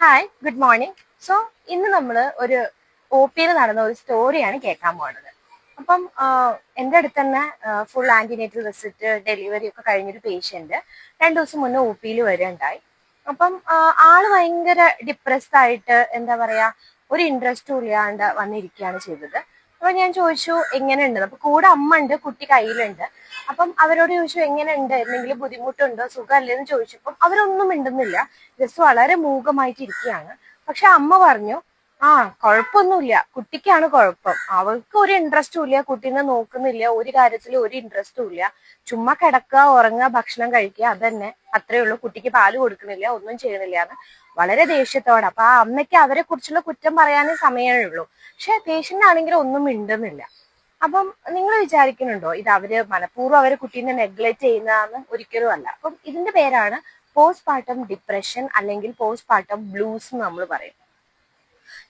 Hi good morning so ഇന്ന് നമ്മൾ ഒരു ഒ പിയിൽ നടന്ന ഒരു സ്റ്റോറിയാണ് കേൾക്കാൻ പോകുന്നത് അപ്പം എന്റെ അടുത്ത് തന്നെ ഫുൾ ആന്റിനേറ്റൽ റിസിറ്റ് ഡെലിവറി ഒക്കെ കഴിഞ്ഞൊരു പേഷ്യന്റ് രണ്ടു ദിവസം മുന്നേ ഒ പിയിൽ വരികയുണ്ടായി. അപ്പം ആൾ ഭയങ്കര ഡിപ്രസ്ഡ് ആയിട്ട് എന്താ പറയാ ഒരു ഇൻട്രസ്റ്റും ഇല്ലാണ്ട് വന്നിരിക്കുകയാണ് ചെയ്തത്. അപ്പൊ ഞാൻ ചോദിച്ചു എങ്ങനെയുണ്ട്? അപ്പൊ കൂടെ അമ്മ ഉണ്ട് കുട്ടി കയ്യിലുണ്ട്. അപ്പം അവരോട് ചോദിച്ചു എങ്ങനെയുണ്ട്? എന്തെങ്കിലും ബുദ്ധിമുട്ടുണ്ടോ? സുഖമല്ലേ എന്ന് ചോദിച്ചപ്പം അവരൊന്നും മിണ്ടുന്നില്ല. ജസ്റ്റ് വളരെ മൂകമായിട്ട് ഇരിക്കുകയാണ് പക്ഷെ അമ്മ പറഞ്ഞു ആ കുഴപ്പമൊന്നുമില്ല കുട്ടിക്കാണ് കുഴപ്പം. അവൾക്ക് ഒരു ഇൻട്രസ്റ്റും ഇല്ല. കുട്ടീനെ നോക്കുന്നില്ല. ഒരു കാര്യത്തിൽ ഒരു ഇൻട്രസ്റ്റും ഇല്ല. ചുമ്മാ കിടക്കുക ഉറങ്ങുക ഭക്ഷണം കഴിക്കുക അതന്നെ. അത്രേ ഉള്ളൂ. കുട്ടിക്ക് പാൽ കൊടുക്കണില്ല ഒന്നും ചെയ്യണില്ല എന്ന് വളരെ ദേഷ്യത്തോടെ. അപ്പൊ ആ അമ്മയ്ക്ക് അവരെ കുറിച്ചുള്ള കുറ്റം പറയാനേ സമയമേ ഉള്ളൂ. പക്ഷെ പേഷ്യന്റ് ആണെങ്കിൽ ഒന്നും മിണ്ടുന്നില്ല. അപ്പം നിങ്ങൾ വിചാരിക്കുന്നുണ്ടോ ഇത് അവർ മനഃപൂർവം അവരെ കുട്ടീനെ നെഗ്ലക്ട് ചെയ്യുന്നതെന്ന്? ഒരിക്കലും അല്ല. അപ്പം ഇതിന്റെ പേരാണ് പോസ്റ്റ് പാർട്ടം ഡിപ്രഷൻ അല്ലെങ്കിൽ പോസ്റ്റ് പാർട്ടം ബ്ലൂസ് നമ്മൾ പറയും.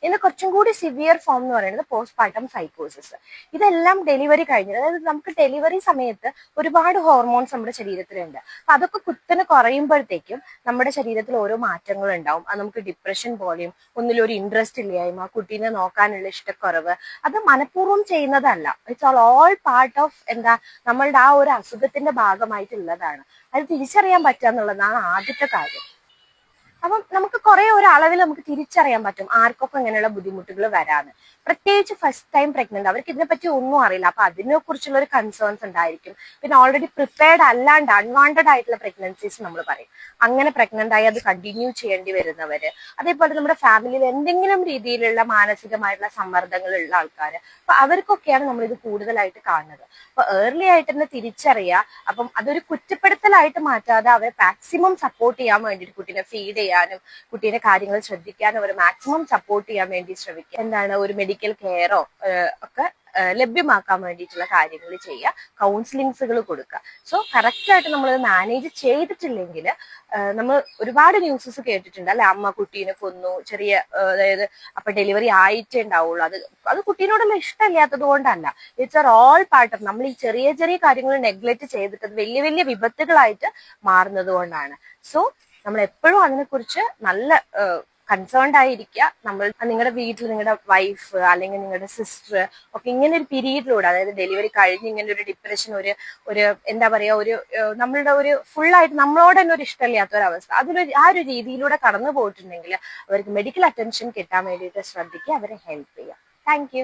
ഇതിന്റെ കുറച്ചും കൂടി സിവിയർ ഫോം എന്ന് പറയുന്നത് പോസ്റ്റ് പാർട്ടം സൈക്കോസിസ് ഇതെല്ലാം ഡെലിവറി കഴിഞ്ഞത് അതായത് നമുക്ക് ഡെലിവറി സമയത്ത് ഒരുപാട് ഹോർമോൺസ് നമ്മുടെ ശരീരത്തിലുണ്ട്. അപ്പൊ അതൊക്കെ കുത്തനെ കുറയുമ്പോഴത്തേക്കും നമ്മുടെ ശരീരത്തിൽ ഓരോ മാറ്റങ്ങൾ ഉണ്ടാവും. അത് നമുക്ക് ഡിപ്രഷൻ പോലെയും ഒന്നിലൊരു ഇൻട്രസ്റ്റ് ഇല്ലായ്മ കുട്ടീനെ നോക്കാനുള്ള ഇഷ്ടക്കുറവ് അത് മനഃപൂർവം ചെയ്യുന്നതല്ല. It's all all part of എന്താ നമ്മളുടെ ആ ഒരു അസുഖത്തിന്റെ ഭാഗമായിട്ടുള്ളതാണ്. അത് തിരിച്ചറിയാൻ പറ്റുക എന്നുള്ളതാണ് ആദ്യത്തെ കാര്യം. അപ്പം നമുക്ക് കുറെ ഒരു അളവിൽ നമുക്ക് തിരിച്ചറിയാൻ പറ്റും ആർക്കൊക്കെ ഇങ്ങനെയുള്ള ബുദ്ധിമുട്ടുകൾ വരാന്ന്. പ്രത്യേകിച്ച് ഫസ്റ്റ് ടൈം പ്രഗ്നന്റ് അവർക്ക് ഇതിനെപ്പറ്റി ഒന്നും അറിയില്ല. അപ്പൊ അതിനെ കുറിച്ചുള്ള ഒരു കൺസേൺസ് ഉണ്ടായിരിക്കും. പിന്നെ ഓൾറെഡി പ്രിപ്പയർഡ് അല്ലാണ്ട് അൺവാണ്ടഡ് ആയിട്ടുള്ള പ്രഗ്നൻസീസ് നമ്മൾ പറയും. അങ്ങനെ പ്രഗ്നന്റ് ആയി അത് കണ്ടിന്യൂ ചെയ്യേണ്ടി വരുന്നവര്. അതേപോലെ നമ്മുടെ ഫാമിലിയിൽ എന്തെങ്കിലും രീതിയിലുള്ള മാനസികമായിട്ടുള്ള സമ്മർദ്ദങ്ങളുള്ള ആൾക്കാർ അപ്പൊ അവർക്കൊക്കെയാണ് നമ്മൾ ഇത് കൂടുതലായിട്ട് കാണുന്നത്. അപ്പൊ ഏർലി ആയിട്ട് തന്നെ തിരിച്ചറിയുക. അപ്പം അതൊരു കുറ്റപ്പെടുത്തലായിട്ട് മാറ്റാതെ അവരെ മാക്സിമം സപ്പോർട്ട് ചെയ്യാൻ വേണ്ടിയിട്ട് കുട്ടീനെ ഫീഡ് ചെയ്യാനും കുട്ടീനെ കാര്യങ്ങൾ ശ്രദ്ധിക്കാനും അവർ മാക്സിമം സപ്പോർട്ട് ചെയ്യാൻ വേണ്ടി ശ്രമിക്കുക. എന്താണ് ഒരു മെഡിക്കൽ കെയറോ ഒക്കെ ലഭ്യമാക്കാൻ വേണ്ടിയിട്ടുള്ള കാര്യങ്ങൾ ചെയ്യുക. കൗൺസിലിങ്സുകൾ കൊടുക്കുക. സോ കറക്റ്റായിട്ട് നമ്മൾ മാനേജ് ചെയ്തിട്ടില്ലെങ്കിൽ നമ്മൾ ഒരുപാട് ന്യൂസസ് കേട്ടിട്ടുണ്ട്. അല്ലെ അമ്മ കുട്ടീനെ കൊന്നു ചെറിയ അതായത് അപ്പൊ ഡെലിവറി ആയിട്ടേ ഉണ്ടാവുള്ളൂ. അത് അത് കുട്ടീനോടുള്ള ഇഷ്ടമില്ലാത്തത് കൊണ്ടല്ല. ഇറ്റ്സ് ആർ ഓൾ പാർട്ട് നമ്മൾ ഈ ചെറിയ ചെറിയ കാര്യങ്ങൾ നെഗ്ലക്ട് ചെയ്തിട്ട് വലിയ വലിയ വിപത്തുകളായിട്ട് മാറുന്നത് കൊണ്ടാണ്. സോ നമ്മൾ എപ്പോഴും അതിനെക്കുറിച്ച് നല്ല കൺസേൺഡ് ആയിരിക്കുക. നമ്മൾ നിങ്ങളുടെ വീട്ടിൽ നിങ്ങളുടെ വൈഫ് അല്ലെങ്കിൽ നിങ്ങളുടെ സിസ്റ്റർ ഒക്കെ ഇങ്ങനെ ഒരു പീരീഡിലൂടെ അതായത് ഡെലിവറി കഴിഞ്ഞ് ഇങ്ങനെ ഒരു ഡിപ്രഷൻ ഒരു ഒരു എന്താ പറയാ ഒരു നമ്മളുടെ ഒരു ഫുൾ ആയിട്ട് നമ്മളോട് തന്നെ ഒരു ഇഷ്ടമില്ലാത്ത ഒരു അവസ്ഥ അതിലൊരു ആ ഒരു രീതിയിലൂടെ കടന്നു പോയിട്ടുണ്ടെങ്കിൽ അവർക്ക് മെഡിക്കൽ അറ്റൻഷൻ കിട്ടാൻ വേണ്ടിയിട്ട് ശ്രദ്ധിക്കുക അവരെ ഹെൽപ്പ് ചെയ്യുക. താങ്ക്